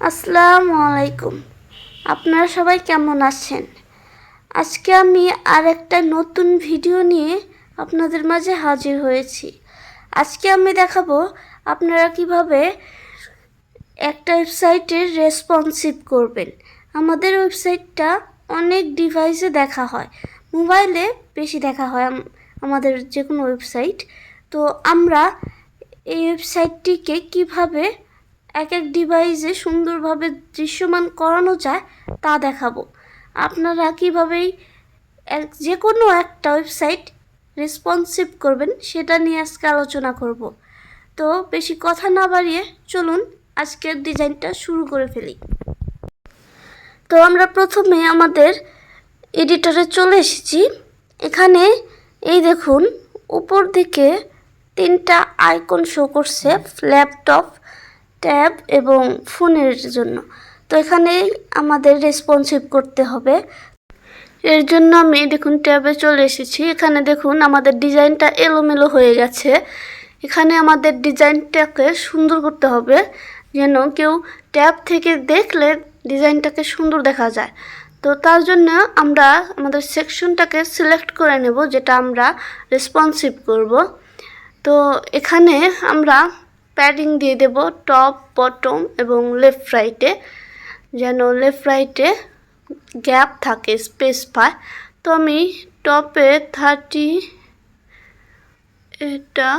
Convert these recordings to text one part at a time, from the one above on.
আসসালামু আলাইকুম। আপনারা সবাই কেমন আছেন? আজকে আমি আর একটা নতুন ভিডিও নিয়ে আপনাদের মাঝে হাজির হয়েছি। আজকে আমি দেখাবো আপনারা কীভাবে একটা ওয়েবসাইটের রেসপন্সিভ করবেন। আমাদের ওয়েবসাইটটা অনেক ডিভাইসে দেখা হয়। মোবাইলে বেশি দেখা হয় আমাদের যে কোনো ওয়েবসাইট। তো আমরা এই ওয়েবসাইটটিকে কীভাবে এক এক ডিভাইসে সুন্দরভাবে দৃশ্যমান করানো যায়, তা দেখাবো। আপনারা কীভাবেই এক যে কোনো একটা ওয়েবসাইট রেসপন্সিভ করবেন, সেটা নিয়ে আজকে আলোচনা করব। তো বেশি কথা না বাড়িয়ে চলুন আজকের ডিজাইনটা শুরু করে ফেলি। তো আমরা প্রথমে আমাদের এডিটরে চলে এসেছি। এখানে এই দেখুন, উপর দিকে তিনটা আইকন শো করছে ল্যাপটপ ট্যাব এবং ফোনের জন্য। তো এখানে আমাদের রেসপন্সিভ করতে হবে। এর জন্য আমি দেখুন ট্যাবে চলে এসেছি। এখানে দেখুন আমাদের ডিজাইনটা এলোমেলো হয়ে গেছে। এখানে আমাদের ডিজাইনটাকে সুন্দর করতে হবে, যেন কেউ ট্যাব থেকে দেখলে ডিজাইনটাকে সুন্দর দেখা যায়। তো তার জন্য আমরা আমাদের সেকশনটাকে সিলেক্ট করে নেব, যেটা আমরা রেসপন্সিভ করব। তো এখানে আমরা প্যাডিং দিয়ে দেব টপ বটম এবং লেফট রাইটে যেন লেফট রাইটে গ্যাপ থাকে স্পেস পায়। তো আমি টপে থার্টি এটা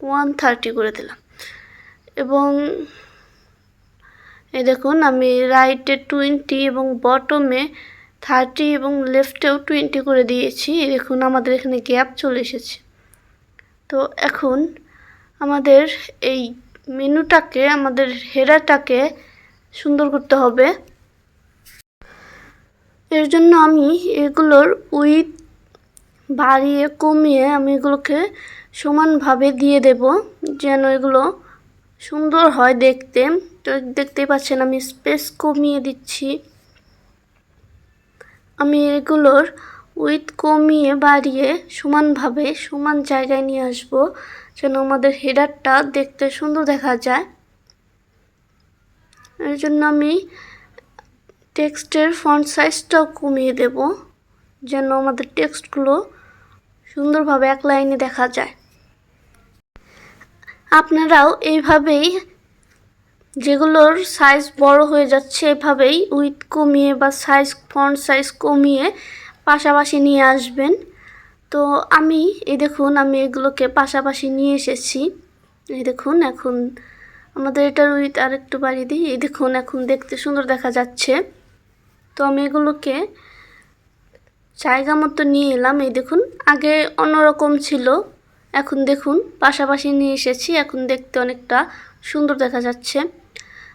ওয়ান থার্টি করে দিলাম। এবং এই দেখুন, আমি রাইটে টোয়েন্টি এবং বটমে থার্টি এবং লেফটেও টোয়েন্টি করে দিয়েছি। দেখুন, আমাদের এখানে গ্যাপ চলে এসেছে। তো এখন আমাদের এই মেনুটাকে, আমাদের হেরাটাকে সুন্দর করতে হবে। এর জন্য আমি এগুলোর উইথ বাড়িয়ে কমিয়ে আমি এগুলোকে সমানভাবে দিয়ে দেব, যেন এগুলো সুন্দর হয় দেখতে। তো দেখতেই পাচ্ছেন আমি স্পেস কমিয়ে দিচ্ছি। আমি এগুলোর উইথ কমিয়ে বাড়িয়ে সমানভাবে সমান জায়গায় নিয়ে আসব। যেন আমাদের হেডারটা দেখতে সুন্দর দেখা যায়। এর জন্য আমি টেক্সটের ফন্ট সাইজটাও কমিয়ে দেব, যেন আমাদের টেক্সটগুলো সুন্দরভাবে এক লাইনে দেখা যায়। আপনারাও এইভাবেই যেগুলোর সাইজ বড় হয়ে যাচ্ছে, এভাবেই উইথ কমিয়ে বা সাইজ ফন্ট সাইজ কমিয়ে পাশাপাশি নিয়ে আসবেন। তো আমি, এই দেখুন, আমি এগুলোকে পাশাপাশি নিয়ে এসেছি। এই দেখুন, এখন আমাদের এটার উইথ আর একটু বাড়িয়ে দিই। এই দেখুন, এখন দেখতে সুন্দর দেখা যাচ্ছে। তো আমি এগুলোকে জায়গা মতো নিয়ে এলাম। এই দেখুন, আগে অন্যরকম ছিল। এখন দেখুন, পাশাপাশি নিয়ে এসেছি। এখন দেখতে অনেকটা সুন্দর দেখা যাচ্ছে।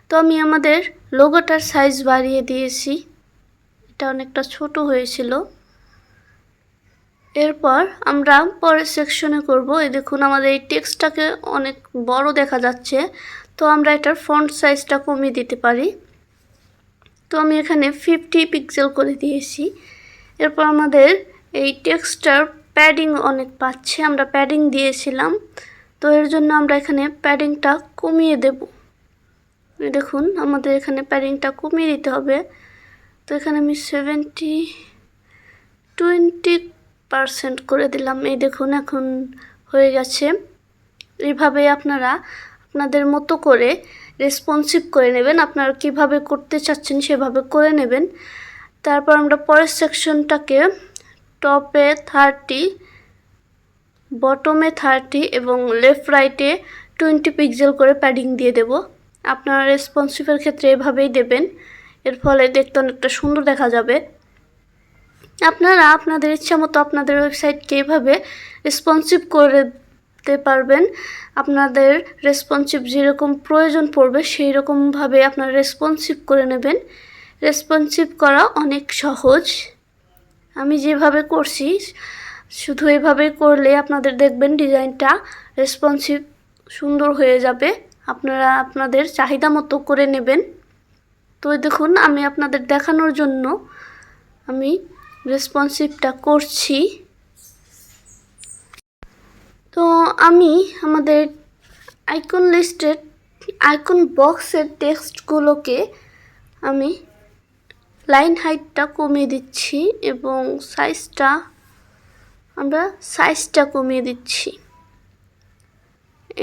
তো আমি আমাদের লোগোটার সাইজ বাড়িয়ে দিয়েছি। এটা অনেকটা ছোট হয়েছিল। এরপর আমরা পরের সেকশনে করব। এই দেখুন, আমাদের এই টেক্সটটাকে অনেক বড় দেখা যাচ্ছে। তো আমরা এটার ফন্ট সাইজটা কমিয়ে দিতে পারি। তো আমি এখানে ফিফটি পিক্সেল করে দিয়েছি। এরপর আমাদের এই টেক্সটার প্যাডিং অনেক পাচ্ছে, আমরা প্যাডিং দিয়েছিলাম। তো এর জন্য আমরা এখানে প্যাডিংটা কমিয়ে দেব। দেখুন, আমাদের এখানে প্যাডিংটা কমিয়ে দিতে হবে। তো এখানে আমি সেভেন্টি টোয়েন্টি পারসেন্ট করে দিলাম। এই দেখুন, এখন হয়ে গেছে। এইভাবে আপনারা আপনাদের মতো করে রেসপন্সিভ করে নেবেন। আপনারা কীভাবে করতে চাচ্ছেন সেভাবে করে নেবেন। তারপর আমরা পরের সেকশনটাকে টপে থার্টি বটমে থার্টি এবং লেফট রাইটে টোয়েন্টি পিক্সেল করে প্যাডিং দিয়ে দেব। আপনারা রেসপন্সিভের ক্ষেত্রে এভাবেই দেবেন। এর ফলে দেখতে অনেকটা সুন্দর দেখা যাবে। আপনারা আপনাদের ইচ্ছা মতো আপনাদের ওয়েবসাইটকে এভাবে রেসপন্সিভ করে দিতে পারবেন। আপনাদের রেসপন্সিভ যেরকম প্রয়োজন পড়বে সেই রকমভাবে আপনারা রেসপন্সিভ করে নেবেন। রেসপন্সিভ করা অনেক সহজ। আমি যেভাবে করছি, শুধু এভাবে করলে আপনাদের দেখবেন ডিজাইনটা রেসপন্সিভ সুন্দর হয়ে যাবে। আপনারা আপনাদের চাহিদা মতো করে নেবেন। তো দেখুন, আমি আপনাদের দেখানোর জন্য আমি রেসপন্সিভটা করছি। তো আমি আমাদের আইকন লিস্টের আইকন বক্সের টেক্সটগুলোকে আমি লাইন হাইটটা কমিয়ে দিচ্ছি এবং সাইজটা আমরা সাইজটা কমিয়ে দিচ্ছি।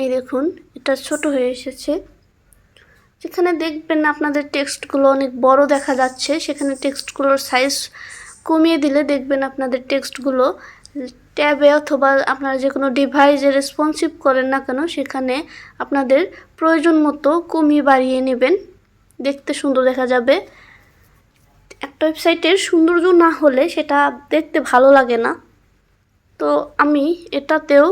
এই দেখুন, এটা ছোট হয়ে এসেছে। যেখানে দেখবেন আপনাদের টেক্সটগুলো অনেক বড় দেখা যাচ্ছে, সেখানে টেক্সটগুলোর সাইজ কমিয়ে দিলে দেখবেন আপনাদের টেক্সটগুলো ট্যাবে অথবা আপনারা যে কোনো ডিভাইসে রেসপন্সিভ করেন না কেন, সেখানে আপনাদের প্রয়োজন মতো কমিয়ে বাড়িয়ে নেবেন। দেখতে সুন্দর দেখা যাবে। একটা ওয়েবসাইটের সৌন্দর্য না হলে সেটা দেখতে ভালো লাগে না। তো আমি এটাতেও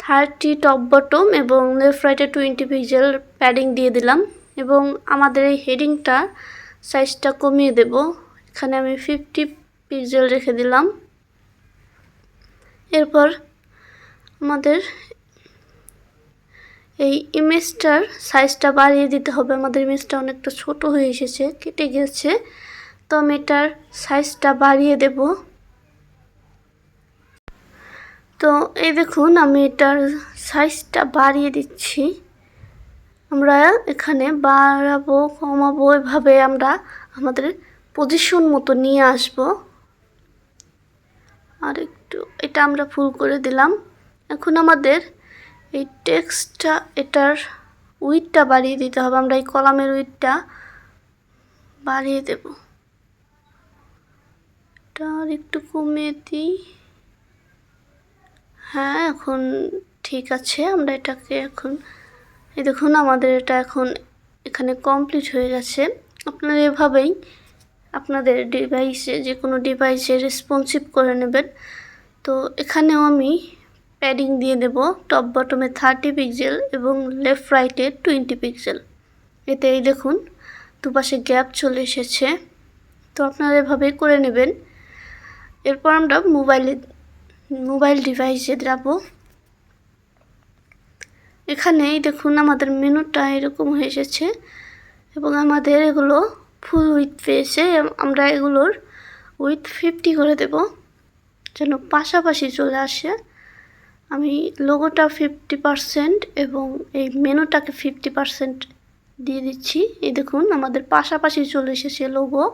থার্টি টপ বটম এবং লেফট রাইটে টোয়েন্টি পিক্সেল প্যাডিং দিয়ে দিলাম এবং আমাদের এই হেডিংটা সাইজটা কমিয়ে দেব। এখানে আমি ফিফটি পিক্সেল রেখে দিলাম। এরপর আমাদের এই ইমেজটার সাইজটা বাড়িয়ে দিতে হবে। আমাদের ইমেজটা অনেকটা ছোট হয়ে এসেছে, কেটে গেছে। তো আমি এটার সাইজটা বাড়িয়ে দেব। তো এই দেখুন, আমি এটার সাইজটা বাড়িয়ে দিচ্ছি। আমরা এখানে বাড়াবো, কমাবো, এভাবে আমরা আমাদের পজিশন মতো নিয়ে আসব। আর একটু এটা আমরা ফুল করে দিলাম। এখন আমাদের এই টেক্সটটা, এটার উইথটা বাড়িয়ে দিতে হবে। আমরা এই কলামের উইথটা বাড়িয়ে দেব। এটা আর একটু কমিয়ে দিই। হ্যাঁ এখন ঠিক আছে। আমরা এটাকে এখন, এই দেখুন আমাদের এটা এখন এখানে কমপ্লিট হয়ে গেছে। আপনারা এভাবেই আপনাদের ডিভাইসে যে কোনো ডিভাইসে রেসপন্সিভ করে নেবেন। তো এখানেও আমি প্যাডিং দিয়ে দেব টপ বটমে থার্টি পিক্সেল এবং লেফট রাইটে টোয়েন্টি পিক্সেল এতে এই দেখুন, দুপাশে গ্যাপ চলে এসেছে। তো আপনারা এভাবেই করে নেবেন। এরপর আমরা মোবাইলে মোবাইল ডিভাইসে যাব। এখানেই দেখুন, আমাদের মেনুটা এরকম হয়ে এসেছে এবং আমাদের এগুলো ফুল উইথ পেয়েছে আমরা এগুলোর উইথ ফিফটি করে দেব। যেন পাশাপাশি চলে আসে। আমি লোগোটা ফিফটি পারসেন্ট এবং এই মেনুটাকে ফিফটি পারসেন্ট দিয়ে দিচ্ছি। এই দেখুন, আমাদের পাশাপাশি চলে এসেছে লোগো।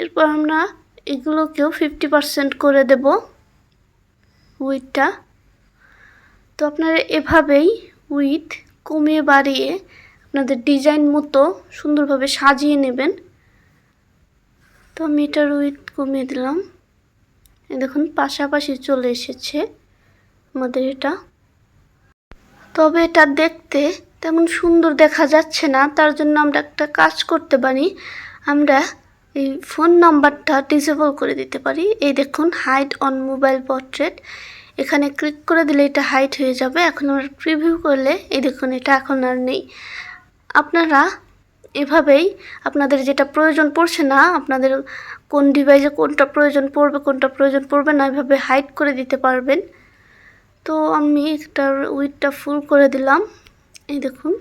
এরপর আমরা এগুলোকেও ফিফটি পারসেন্ট করে দেব উইথটা। তো আপনারা এভাবেই উইথ কমিয়ে বাড়িয়ে আপনাদের ডিজাইন মতো সুন্দরভাবে সাজিয়ে নেবেন। তো আমি এটার উইথ কমিয়ে দিলাম। দেখুন, পাশাপাশি চলে এসেছে আমাদের এটা। তবে এটা দেখতে তেমন সুন্দর দেখা যাচ্ছে না, তার জন্য আমরা একটা কাজ করতে পারি। আমরা এই ফোন নাম্বারটা ডিসেবল করে দিতে পারি। এই দেখুন হাইড অন মোবাইল পোর্ট্রেট এখানে ক্লিক করে দিলে এটা হাইট হয়ে যাবে। এখন আমরা প্রিভিউ করলে, এই দেখুন, এটা এখন আর নেই। আপনারা এভাবেই আপনাদের যেটা প্রয়োজন পড়ছে না, আপনাদের কোন ডিভাইসে কোনটা প্রয়োজন পড়বে, কোনটা প্রয়োজন পড়বে না, এভাবে হাইড করে দিতে পারবেন। তো আমি এটার উইথটা ফুল করে দিলাম। এই দেখুন,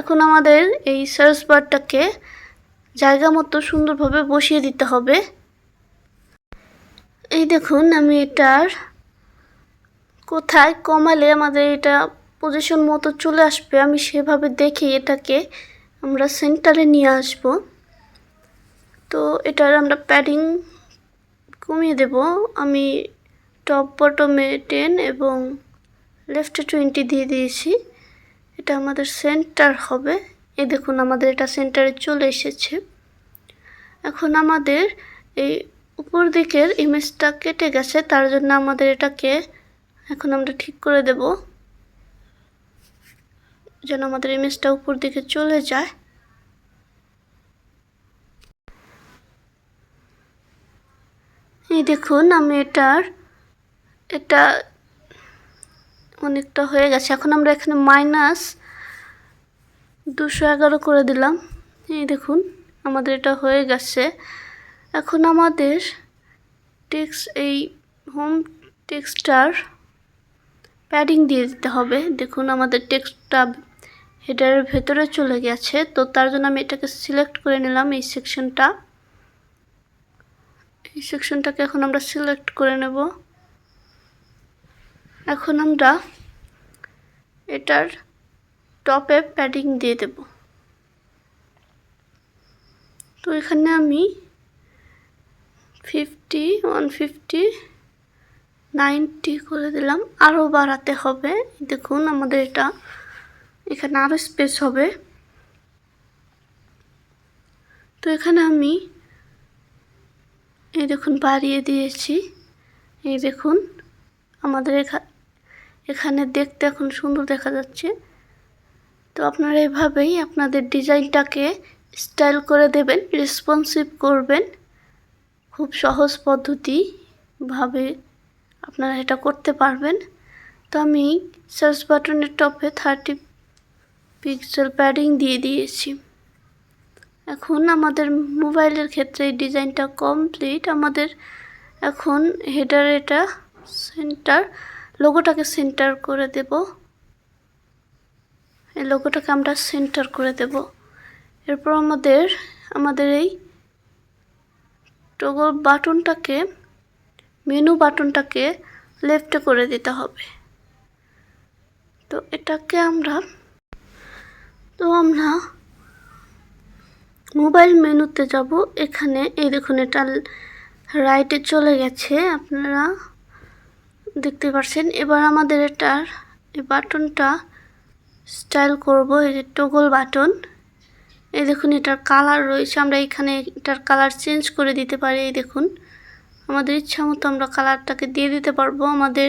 এখন আমাদের এই সার্চ বারটাকে জায়গা মতো সুন্দরভাবে বসিয়ে দিতে হবে। এই দেখুন, আমি এটার কোথায় কমালে আমাদের এটা পজিশন মতো চলে আসবে, আমি সেভাবে দেখে এটাকে আমরা সেন্টারে নিয়ে আসব। তো এটার আমরা প্যাডিং কমিয়ে দেব। আমি টপ বটমে টেন এবং লেফটে টোয়েন্টি দিয়ে দিয়েছি। এটা আমাদের সেন্টার হবে। এই দেখুন, আমাদের এটা সেন্টারে চলে এসেছে। এখন আমাদের এই উপর দিকের ইমেজটা কেটে গেছে, তার জন্য আমাদের এটাকে এখন আমরা ঠিক করে দেব। যেন আমাদের ইমেজটা উপর দিকে চলে যায়। এই দেখুন, আমি এটার এটা অনেকটা হয়ে গেছে। এখন আমরা এখানে মাইনাস দুশো এগারো করে দিলাম। এই দেখুন, আমাদের এটা হয়ে গেছে। এখন আমাদের টেক্স এই হোম টেক্সটার প্যাডিং দিয়ে দিতে হবে। দেখুন, আমাদের টেক্সটটা হেডারের ভেতরে চলে গেছে, তো তার জন্য আমি এটাকে সিলেক্ট করে নিলাম এই সেকশনটা এই সেকশনটাকে এখন আমরা সিলেক্ট করে নেব। এখন আমরা এটার টপে প্যাডিং দিয়ে দেব। তো এখানে আমি ফিফটি ওয়ান ফিফটি নাইনটি করে দিলাম। আরও বাড়াতে হবে। দেখুন আমাদের এটা এখানে আরও স্পেস হবে। তো এখানে আমি এই দেখুন বাড়িয়ে দিয়েছি। এই দেখুন আমাদের এখা- এখানে দেখতে এখন সুন্দর দেখা যাচ্ছে। তো আপনারা এভাবেই আপনাদের ডিজাইনটাকে স্টাইল করে দেবেন রেসপন্সিভ করবেন। খুব সহজ পদ্ধতি ভাবে আপনারা এটা করতে পারবেন। তো আমি সার্চ বাটনের টপে থার্টি পিক্সেল প্যাডিং দিয়ে দিয়েছি। এখন আমাদের মোবাইলের ক্ষেত্রে এই ডিজাইনটা কমপ্লিট আমাদের এখন হেডার এটা সেন্টার লোগোটাকে সেন্টার করে দেব। এই লোগোটাকে আমরা সেন্টার করে দেব। এরপর আমাদের আমাদের এই টগল বাটনটাকে মেনু বাটনটাকে লেফটে করে দিতে হবে। তো এটাকে আমরা তো আমরা মোবাইল মেনুতে যাব। এখানে এই দেখুন, এটা রাইটে চলে গেছে। আপনারা দেখতে পাচ্ছেন এবার আমাদের এটার এই বাটনটা স্টাইল করব। এই যে টগল বাটন এই দেখুন, এটার কালার রয়েছে। আমরা এখানে এটার কালার চেঞ্জ করে দিতে পারি। এই দেখুন, আমাদের ইচ্ছা মতো আমরা কালারটাকে দিয়ে দিতে পারব। আমাদের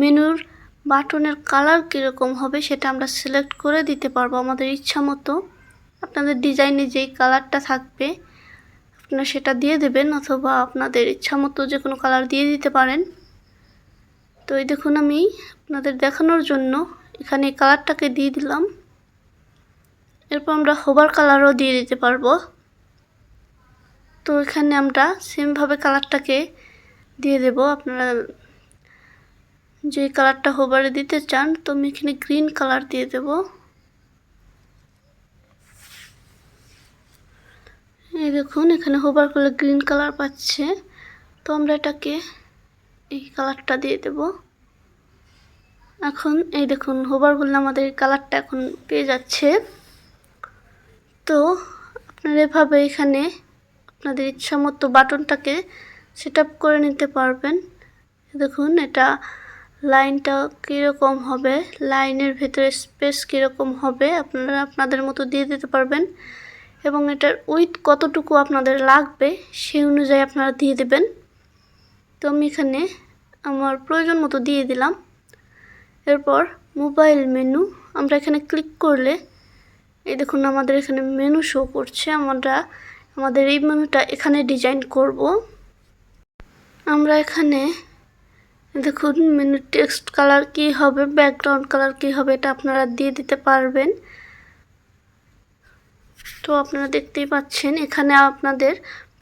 মেনুর বাটনের কালার কীরকম হবে সেটা আমরা সিলেক্ট করে দিতে পারব আমাদের ইচ্ছা মতো। আপনাদের ডিজাইনে যেই কালারটা থাকবে, আপনারা সেটা দিয়ে দেবেন অথবা আপনাদের ইচ্ছা মতো যে কোনো কালার দিয়ে দিতে পারেন। তো এই দেখুন আমি আপনাদের দেখানোর জন্য এখানে কালারটাকে দিয়ে দিলাম। এরপর আমরা হোবার কালারও দিয়ে দিতে পারব। তো এখানে আমরা সেমভাবে কালারটাকে দিয়ে দেব। আপনারা যে কালারটা হোবারে দিতে চান, তো আমি এখানে গ্রিন কালার দিয়ে দেব। এই দেখুন, এখানে হোবার করলে গ্রিন কালার পাচ্ছে। তো আমরা এটাকে এই কালারটা দিয়ে দেব। এখন এই দেখুন, হোবার করলে আমাদের কালারটা এখন পেয়ে যাচ্ছে। তো আপনারা এভাবে এখানে আপনাদের ইচ্ছা মতো বাটনটাকে সেট করে নিতে পারবেন। দেখুন, এটা লাইনটা কীরকম হবে? লাইনের ভেতরে স্পেস কীরকম হবে? আপনারা আপনাদের মতো দিয়ে দিতে পারবেন। এবং এটার উইথ কতটুকু আপনাদের লাগবে, সেই অনুযায়ী আপনারা দিয়ে দেবেন। তো আমি এখানে আমার প্রয়োজন মতো দিয়ে দিলাম। এরপর মোবাইল মেনু, আমরা এখানে ক্লিক করলে, এই দেখুন আমাদের এখানে মেনু শো করছে। আমরা, আমাদের এই মেনুটা এখানে ডিজাইন করব। আমরা এখানে দেখুন মেনু টেক্সট কালার কি হবে ব্যাকগ্রাউন্ড কালার কি হবে, এটা আপনারা দিয়ে দিতে পারবেন। তো আপনারা দেখতেই পাচ্ছেন, এখানে আপনাদের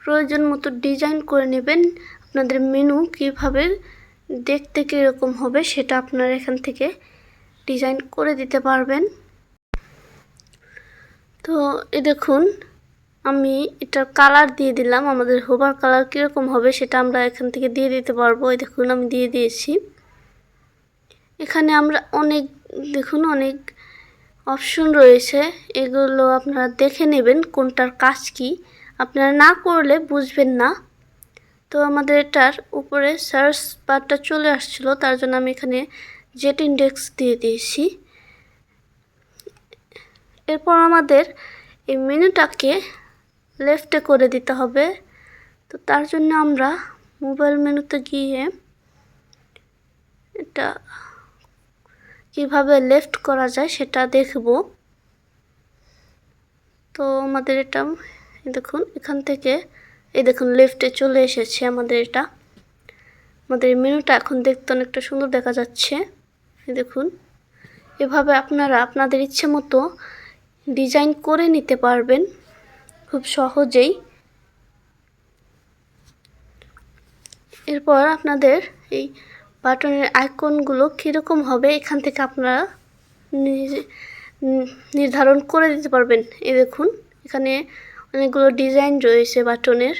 প্রয়োজন মতো ডিজাইন করে নেবেন। আপনাদের মেনু কীভাবে দেখতে কীরকম হবে, সেটা আপনারা এখান থেকে ডিজাইন করে দিতে পারবেন। তো এ দেখুন আমি এটার কালার দিয়ে দিলাম। আমাদের হোবার কালার কীরকম হবে সেটা আমরা এখান থেকে দিয়ে দিতে পারব। এই দেখুন, আমি দিয়ে দিয়েছি। এখানে আমরা অনেক, দেখুন, অনেক অপশন রয়েছে। এগুলো আপনারা দেখে নেবেন কোনটার কাজ কি। আপনারা না করলে বুঝবেন না। তো আমাদের এটার উপরে সার্চ বারটা চলে আসছিল, তার জন্য আমি এখানে জেট ইন্ডেক্স দিয়ে দিয়েছি। এরপর আমাদের এই মেনুটাকে লেফটে করে দিতে হবে। তো তার জন্য আমরা মোবাইল মেনুতে গিয়ে এটা কীভাবে লেফট করা যায় সেটা দেখব। তো আমাদের এটা দেখুন, এখান থেকে, এই দেখুন লেফটে চলে এসেছে আমাদের এটা। আমাদের মেনুটা এখন দেখতে অনেকটা সুন্দর দেখা যাচ্ছে। দেখুন, এভাবে আপনারা আপনাদের ইচ্ছে মতো ডিজাইন করে নিতে পারবেন। খুব সহজেই। এরপর আপনাদের এই বাটনের আইকনগুলো কীরকম হবে এখান থেকে আপনারা নির্ধারণ করে দিতে পারবেন। এ দেখুন, এখানে অনেকগুলো ডিজাইন রয়েছে বাটনের।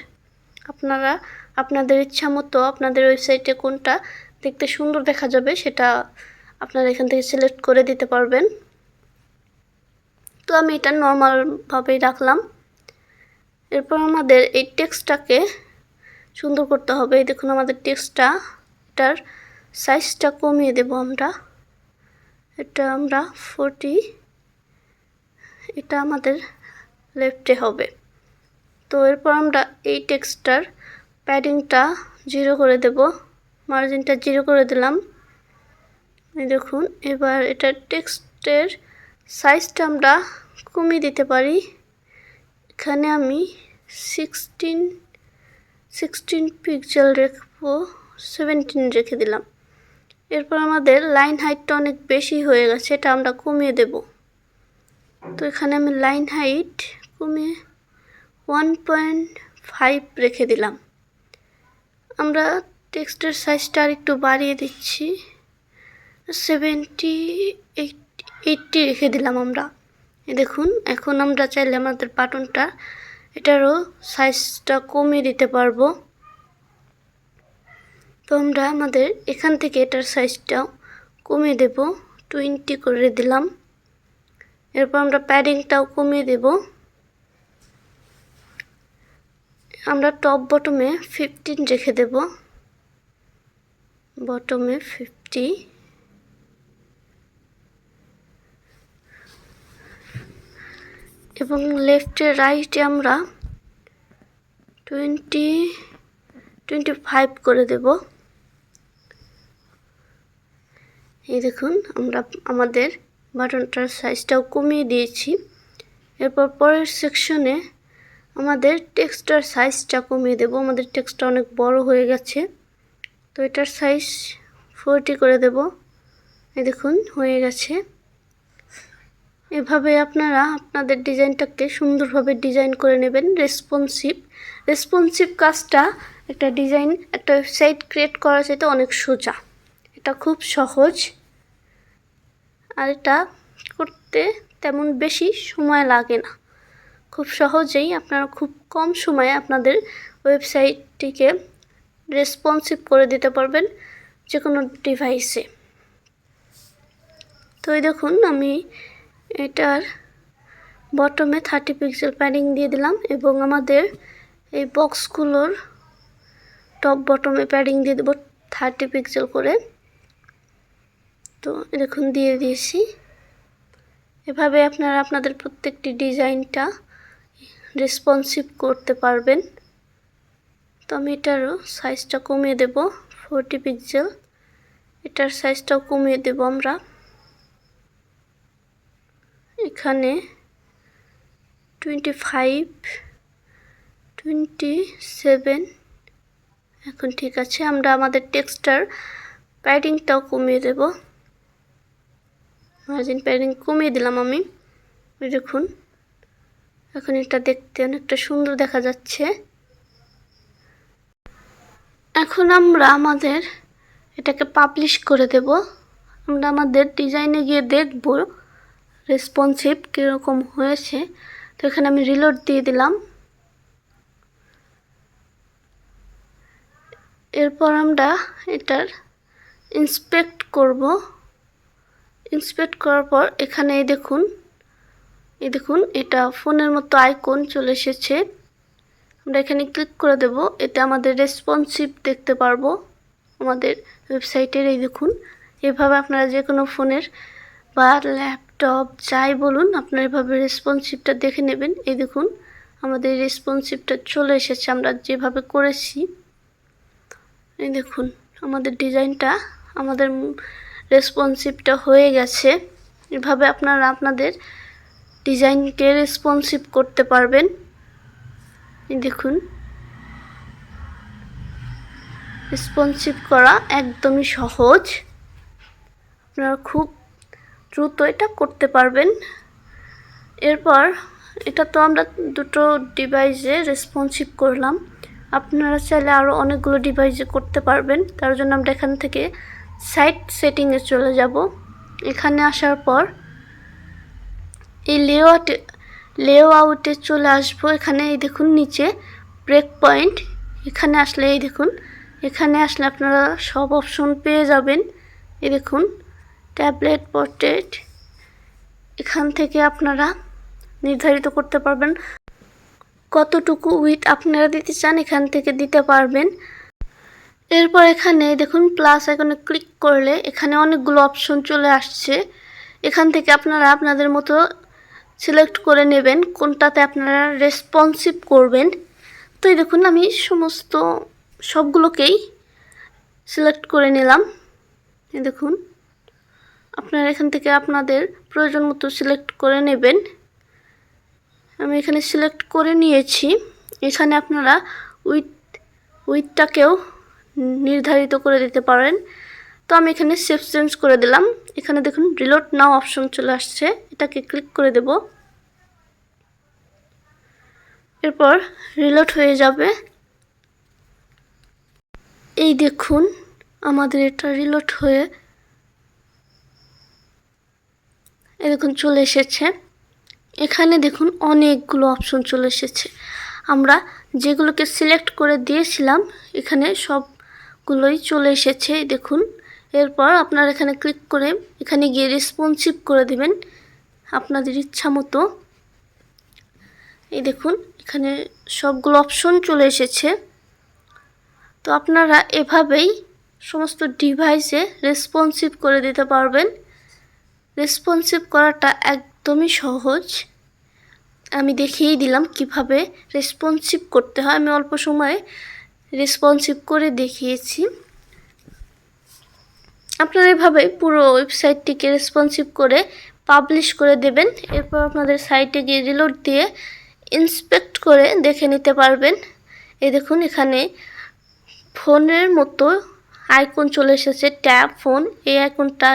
আপনারা আপনাদের ইচ্ছা মতো আপনাদের ওয়েবসাইটে কোনটা দেখতে সুন্দর দেখা যাবে সেটা আপনারা এখান থেকে সিলেক্ট করে দিতে পারবেন। তো আমি এটা নর্মালভাবেই রাখলাম। এরপর আমাদের এই টেক্সটটাকে সুন্দর করতে হবে। এই দেখুন আমাদের টেক্সটটা, এটার সাইজটা কমিয়ে দেব আমরা। এটা আমরা ফোরটি এটা আমাদের লেফটে হবে। তো এরপর আমরা এই টেক্সটটার প্যাডিংটা জিরো করে দেব। মার্জিনটা জিরো করে দিলাম। এই দেখুন, এবার এটা টেক্সটের সাইজটা আমরা কমিয়ে দিতে পারি। এখানে আমি সিক্সটিন সিক্সটিন পিক্সেল রেখবো সেভেন্টিন রেখে দিলাম। এরপর আমাদের লাইন হাইটটা অনেক বেশি হয়ে গেছে, এটা আমরা কমিয়ে দেব। তো এখানে আমি লাইন হাইট কমিয়ে ওয়ান পয়েন্ট ফাইভ রেখে দিলাম। আমরা টেক্সটের সাইজটা আর একটু বাড়িয়ে দিচ্ছি। সেভেন্টি এইট এইটটি রেখে দিলাম আমরা। দেখুন, এখন আমরা চাইলে আমাদের বাটনটা এটারও সাইজটা কমিয়ে দিতে পারব। তো আমরা আমাদের এখান থেকে এটার সাইজটাও কমিয়ে দেব টোয়েন্টি করে দিলাম। এরপর আমরা প্যাডিংটাও কমিয়ে দেব। আমরা টপ বটমে ফিফটিন রেখে দেব। বটমে ফিফটি এবং লেফটে রাইটে আমরা টোয়েন্টি টোয়েন্টি ফাইভ করে দেব। এই দেখুন, আমরা আমাদের বাটনটার সাইজটাও কমিয়ে দিয়েছি। এরপর পরের সেকশনে আমাদের টেক্সটার সাইজটা কমিয়ে দেব। আমাদের টেক্সটটা অনেক বড় হয়ে গেছে, তো এটার সাইজ ফোরটি করে দেব। এই দেখুন, হয়ে গেছে। এভাবে আপনারা আপনাদের ডিজাইনটাকে সুন্দরভাবে ডিজাইন করে নেবেন রেসপন্সিভ রেসপন্সিভ কাজটা একটা ডিজাইন, একটা ওয়েবসাইট ক্রিয়েট করা যেতে অনেক সোজা। এটা খুব সহজ। আর এটা করতে তেমন বেশি সময় লাগে না। খুব সহজেই আপনারা খুব কম সময়ে আপনাদের ওয়েবসাইটটিকে রেসপন্সিভ করে দিতে পারবেন যে কোনো ডিভাইসে তো এই দেখুন, আমি এটার বটমে থার্টি পিক্সেল প্যাডিং দিয়ে দিলাম এবং আমাদের এই বক্সগুলোর টপ বটমে প্যাডিং দিয়ে দেবো থার্টি পিক্সেল করে। তো এরকম দিয়ে দিয়েছি। এভাবে আপনারা আপনাদের প্রত্যেকটি ডিজাইনটা রেসপন্সিভ করতে পারবেন। তো আমি এটারও সাইজটা কমিয়ে দেব ফোরটি পিক্সেল এটার সাইজটাও কমিয়ে দেব আমরা। এখানে টোয়েন্টি ফাইভ টোয়েন্টি সেভেন এখন ঠিক আছে, আমরা আমাদের টেক্সটার প্যাডিংটাও কমিয়ে দেব। মার্জিন প্যাডিং কমিয়ে দিলাম আমি দেখুন, এখন এটা দেখতে অনেকটা সুন্দর দেখা যাচ্ছে। এখন আমরা আমাদের এটাকে পাবলিশ করে দেব। আমরা আমাদের ডিজাইনে গিয়ে দেখব রেসপন্সিভ কীরকম হয়েছে, তো এখানে আমি রিলোড দিয়ে দিলাম। এরপর আমরা এটার ইন্সপেক্ট করব। ইন্সপেক্ট করার পর এখানে দেখুন, এই দেখুন, এটা ফোনের মতো আইকন চলে এসেছে। আমরা এখানে ক্লিক করে দেব এতে আমাদের রেসপন্সিভ দেখতে পারব আমাদের ওয়েবসাইটের এই দেখুন। এভাবে আপনারা যে কোনো ফোনের বা ল্যাপটপ যাই বলুন, আপনারা এভাবে রেসপন্সিভটা দেখে নেবেন। এই দেখুন, আমাদের রেসপন্সিভটা চলে এসেছে, আমরা যেভাবে করেছি। এই দেখুন, আমাদের ডিজাইনটা আমাদের রেসপন্সিভটা হয়ে গেছে। এভাবে আপনারা আপনাদের ডিজাইনকে রেসপন্সিভ করতে পারবেন। এই দেখুন রেসপন্সিভ করা একদমই সহজ। আপনারা খুব দ্রুত এটা করতে পারবেন। এরপর এটা তো আমরা দুটো ডিভাইসে রেসপন্সিভ করলাম। আপনারা চাইলে আরও অনেকগুলো ডিভাইসে করতে পারবেন। তার জন্য আমরা এখান থেকে সাইট সেটিংয়ে চলে যাব। এখানে আসার পর এই লেআউটে লেও আউটে চলে আসব। এখানে এই দেখুন নিচে ব্রেক পয়েন্ট এখানে আসলে এই দেখুন, এখানে আসলে আপনারা সব অপশন পেয়ে যাবেন। এই দেখুন ট্যাবলেট পোর্ট্রেট এখান থেকে আপনারা নির্ধারিত করতে পারবেন কতটুকু উইথ আপনারা দিতে চান, এখান থেকে দিতে পারবেন। এরপর এখানে দেখুন প্লাস এখানে ক্লিক করলে এখানে অনেকগুলো অপশন চলে আসছে। এখান থেকে আপনারা আপনাদের মতো সিলেক্ট করে নেবেন কোনটাতে আপনারা রেসপন্সিভ করবেন। তো এই দেখুন, আমি সমস্ত সবগুলোকেই সিলেক্ট করে নিলাম। দেখুন। আপনারা এখান থেকে আপনাদের প্রয়োজন মতো সিলেক্ট করে নেবেন। আমি এখানে সিলেক্ট করে নিয়েছি। এখানে আপনারা উইথ উইথটাকেও নির্ধারিত করে দিতে পারেন। তো আমি এখানে সেফ চেঞ্জ করে দিলাম। এখানে দেখুন রিলোড নাও অপশন চলে আসছে। এটাকে ক্লিক করে দেব। এরপর রিলোড হয়ে যাবে। এই দেখুন, আমাদের এটা রিলোড হয়ে দেখুন চলে এসেছে। এখানে দেখুন অনেকগুলো অপশন চলে এসেছে। আমরা যেগুলোকে সিলেক্ট করে দিয়েছিলাম, এখানে সবগুলোই চলে এসেছে, দেখুন। এরপর আপনারা এখানে ক্লিক করে এখানে গিয়ে রেসপন্সিভ করে দেবেন আপনাদের ইচ্ছা মতো। এই দেখুন, এখানে সবগুলো অপশন চলে এসেছে। তো আপনারা এভাবেই সমস্ত ডিভাইসে রেসপন্সিভ করে দিতে পারবেন। রেসপন্সিভ করাটা একদমই সহজ। আমি দেখিয়েই দিলাম কীভাবে রেসপন্সিভ করতে হয়। আমি অল্প সময়ে রেসপন্সিভ করে দেখিয়েছি। আপনারা এভাবে পুরো ওয়েবসাইটটিকে রেসপন্সিভ করে পাবলিশ করে দেবেন। এরপর আপনাদের সাইটে গিয়ে রিলোড দিয়ে ইন্সপেক্ট করে দেখে নিতে পারবেন। এই দেখুন, এখানে ফোনের মতো আইকন চলে এসেছে ট্যাব ফোন এই আইকনটা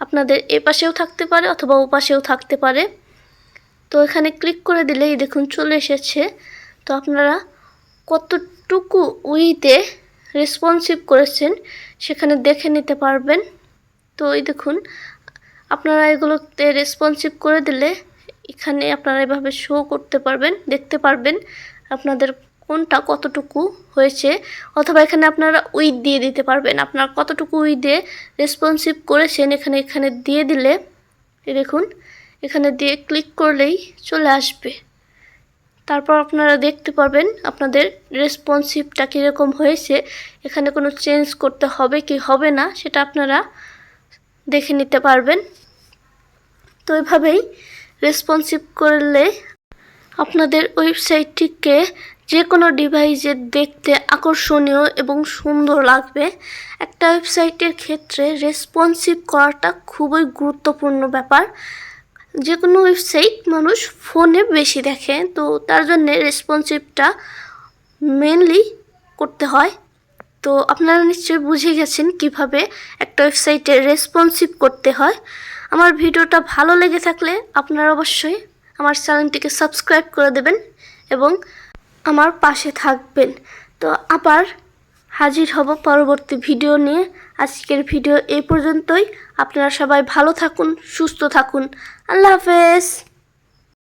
আপনাদের এ পাশেও থাকতে পারে অথবা ও পাশেও থাকতে পারে। তো এখানে ক্লিক করে দিলেই দেখুন চলে এসেছে। তো আপনারা কতটুকু উইতে রেসপন্সিভ করেছেন সেখানে দেখে নিতে পারবেন। তো এই দেখুন, আপনারা এগুলোতে রেসপন্সিভ করে দিলে এখানে আপনারা এভাবে শো করতে পারবেন, দেখতে পারবেন। আপনাদের কোনটা কতটুকু হয়েছে? অথবা এখানে আপনারা উইথ দিয়ে দিতে পারবেন। আপনার কতটুকু উইথে রেসপন্সিভ করেছেন এখানে এখানে দিয়ে দিলে দেখুন, এখানে দিয়ে ক্লিক করলেই চলে আসবে। তারপর আপনারা দেখতে পারবেন আপনাদের রেসপন্সিভটা কীরকম হয়েছে, এখানে কোনো চেঞ্জ করতে হবে কি হবে না, সেটা আপনারা দেখে নিতে পারবেন। তো এভাবেই রেসপন্সিভ করলে আপনাদের ওয়েবসাইটটিকে যে কোনো ডিভাইসে দেখতে আকর্ষণীয় এবং সুন্দর লাগবে। একটা ওয়েবসাইটের ক্ষেত্রে রেসপন্সিভ করাটা খুবই গুরুত্বপূর্ণ ব্যাপার। যে কোনো ওয়েবসাইট মানুষ ফোনে বেশি দেখে, তো তার জন্যে রেসপন্সিভটা মেনলি করতে হয়। তো আপনারা নিশ্চয়ই বুঝে গেছেন কীভাবে একটা ওয়েবসাইটে রেসপন্সিভ করতে হয়। আমার ভিডিওটা ভালো লেগে থাকলে আপনারা অবশ্যই আমার চ্যানেলটিকে সাবস্ক্রাইব করে দেবেন এবং আমার পাশে থাকবেন। তো আবার হাজির হব পরবর্তী ভিডিও নিয়ে। আজকের ভিডিও এই পর্যন্তই। আপনারা সবাই ভালো থাকুন, সুস্থ থাকুন। আল্লাহ হাফেজ।